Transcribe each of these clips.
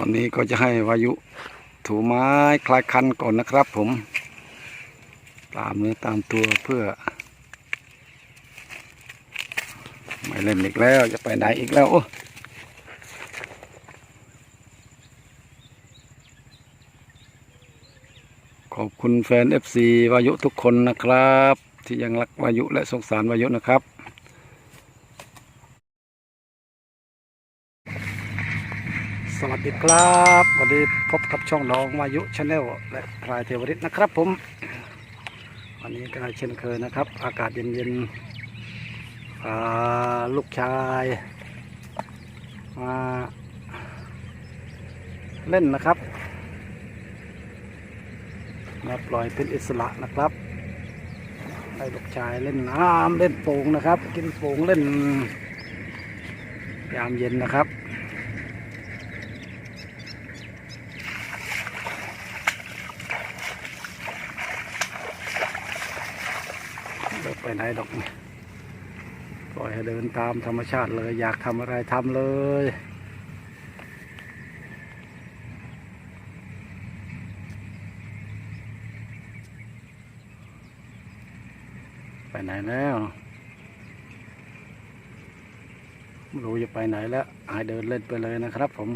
อนนี้ก็จะให้วายุถูไม้คลายคันก่อนนะครับผม ตามเนื้อตามตัวเพื่อ ไม่เล่นอีกแล้วจะไปไหนอีกแล้วโอ้ขอบคุณแฟน FC วายุทุกคนนะครับ ที่ยังรักวายุและสงสารวายุนะครับ ส วัสดีครับวันนี้พบกับช่องน้องวายุชาแนลและพลายเทวริตนะครับผม วันนี้ก็เช่นเคยนะครับ อากาศเย็นๆลูกชายมาเล่นนะครับมาปล่อยเป็นอิสระนะครับให้ลูกชายเล่นน้ำเล่นโป่งนะครับ กินโป่งเล่นยามเย็นนะครับ เดิน ไปไหนดอกเนี่ยปล่อยให้เดินตามธรรมชาติเลย อยากทำอะไรทำเลยไปไหนแล้วไม่รู้จะไปไหนแล้วให้เดินเล่นไปเลยนะครับผม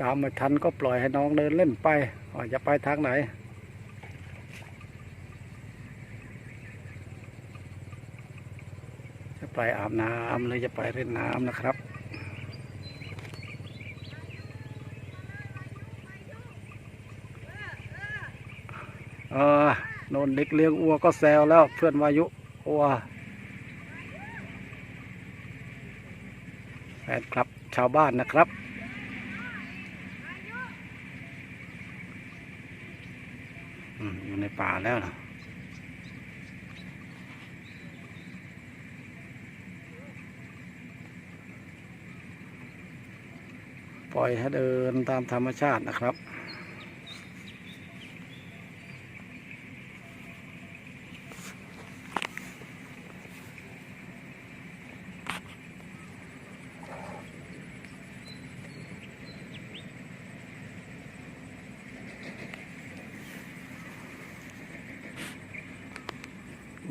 ตามม่ทันก็ปล่อยให้น้องเดินเล่นไปว่จะไปทางไหน จะไปอาบน้ำหรือจะไปเล่นน้ำนะครับเออโนนเด็กเลี้ยงอัวก็แซวแล้วเพื่อนวายุอัวแฟนคลับชาวบ้านนะครับ อืมอยู่ใน ป่าแล้วนะปล่อยให้เดินตามธรรมชาตินะครับ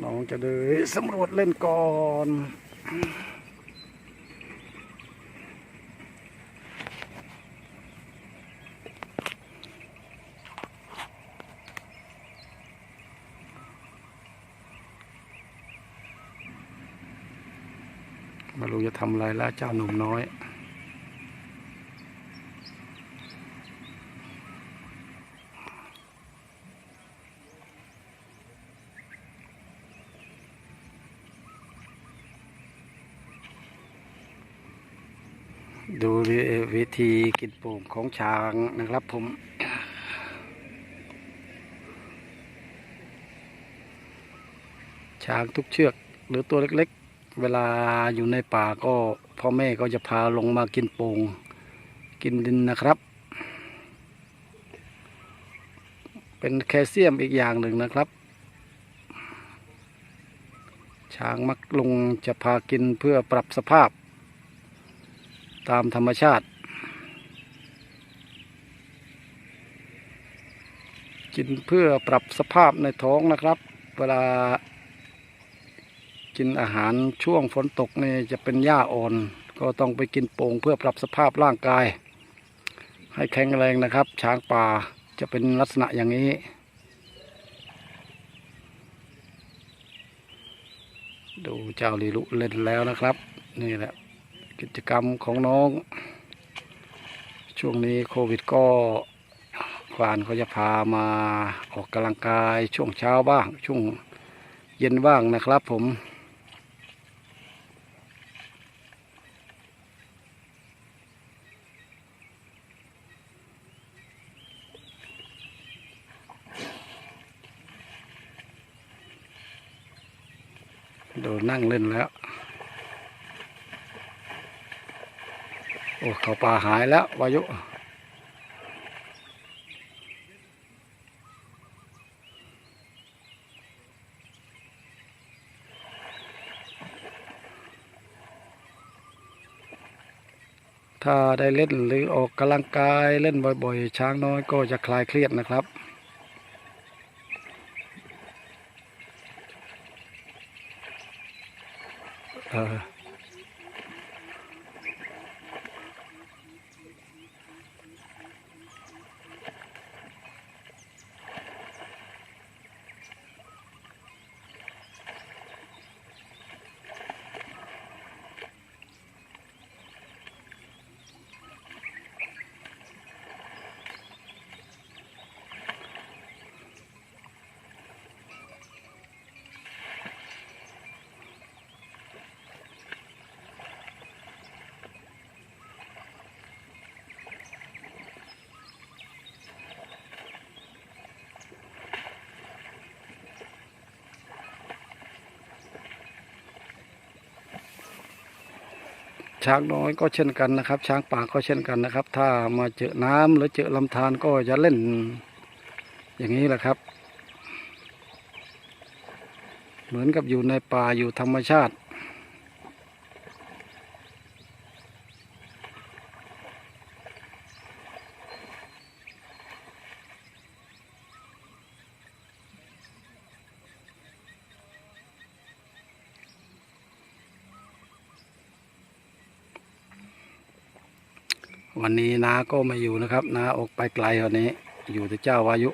น้องจะเดินสำรวจเล่นก่อนไม่รู้จะทำอะไรล้วเจ้าหนุ่มน้อย ดูวิธีกินโป่งของช้างนะครับผม ช้างทุกเชือกหรือตัวเล็กๆ เวลาอยู่ในป่าก็พ่อแม่ก็จะพาลงมากินโป่งกินดินนะครับ เป็นแคลเซียมอีกอย่างหนึ่งนะครับ ช้างมักลงจะพากินเพื่อปรับสภาพ ตามธรรมชาติ กินเพื่อปรับสภาพในท้องนะครับ เวลา กินอาหารช่วงฝนตกนี่จะเป็นหญ้าอ่อน ก็ต้องไปกินโป่งเพื่อปรับสภาพร่างกาย ให้แข็งแรงนะครับ ช้างป่าจะเป็นลักษณะอย่างนี้ดูเจ้าลีลุเล่นแล้วนะครับ นี่แหละ กิจกรรมของน้อง ช่วงนี้โควิดก็ควานเขาจะพามาออกกำลังกายช่วงเช้าบ้าง ช่วงเย็นบ้างนะครับผมโดูนั่งเล่นแล้ว อ้เขาป่าหายแล้ววายุถ้าได้เล่นหรือออกกำลังกายเล่นบ่อยๆ ช้างน้อยก็จะคลายเครียดนะครับ เออ ช้างน้อยก็เช่นกันนะครับ ช้างป่าก็เช่นกันนะครับ ถ้ามาเจอน้ำหรือเจอลำธารก็จะเล่น อย่างนี้แหละครับ เหมือนกับอยู่ในป่าอยู่ธรรมชาติ วันนี้นาก็ไม่อยู่นะครับนาออกไปไกลวันนี้ อยู่ที่เจ้าวายุ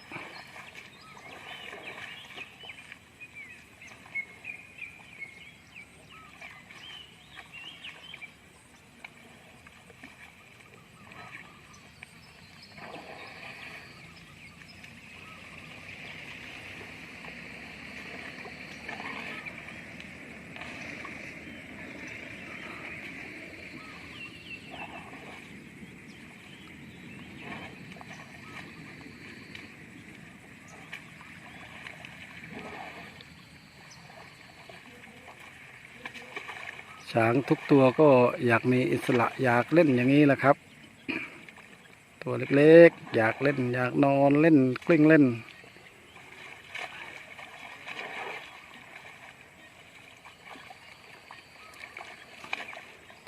ช้างทุกตัวก็อยากมีอิสระอยากเล่นอย่างนี้แหละครับ ตัวเล็กๆ อยากเล่น อยากนอนเล่นกลิ้งเล่น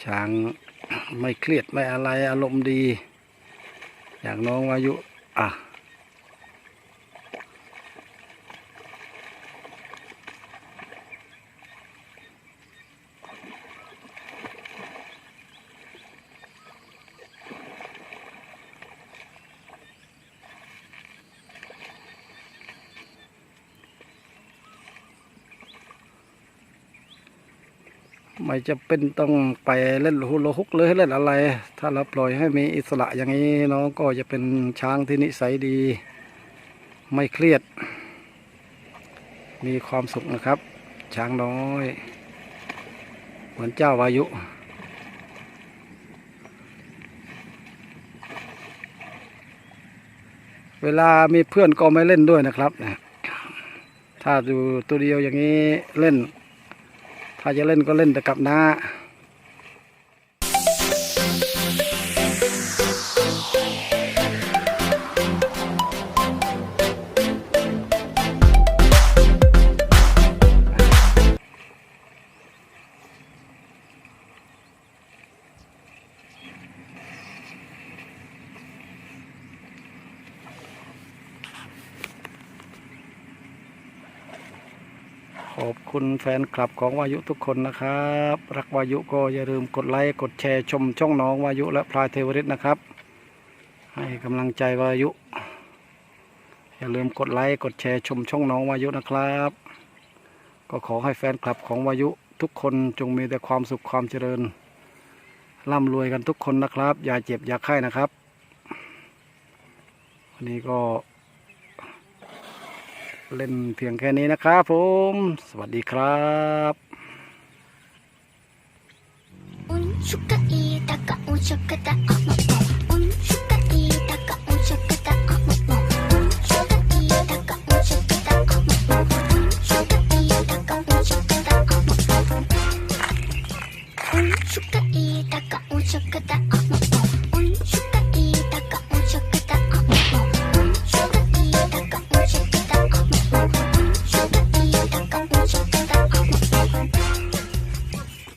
ช้างไม่เครียดไม่อะไรอารมณ์ดี อยากน้องวายุ อะ ไม่จะเป็นต้องไปเล่นฮูลฮุกหรือเล่นอะไร ถ้าเราปล่อยให้มีอิสระอย่างนี้น้องก็จะเป็นช้างที่นิสัยดี ไม่เครียด มีความสุขนะครับ ช้างน้อย เหมือนเจ้าวายุเวลามีเพื่อนก็ไม่เล่นด้วยนะครับ ถ้าดูตัวเดียวอย่างนี้เล่น ถ้าจะเล่นก็เล่นแต่กับน้า อบคุณแฟนคลับของวายุทุกคนนะครับ รักวายุก็อย่าลืมกดไลค์กดแชร์ชมช่องน้องวายุและพลายเทวริตนะครับ ให้กำลังใจวายุ อย่าลืมกดไลค์กดแชร์ชมช่องน้องวายุนะครับ ก็ขอให้แฟนคลับของวายุทุกคนจงมีแต่ความสุขความเจริญร่ำรวยกันทุกคนนะครับ อย่าเจ็บอย่าไข้นะครับวันนี้ก็ เล่นเพียงแค่นี้นะครับผม สวัสดีครับうんしょかいたかうんしょかたあま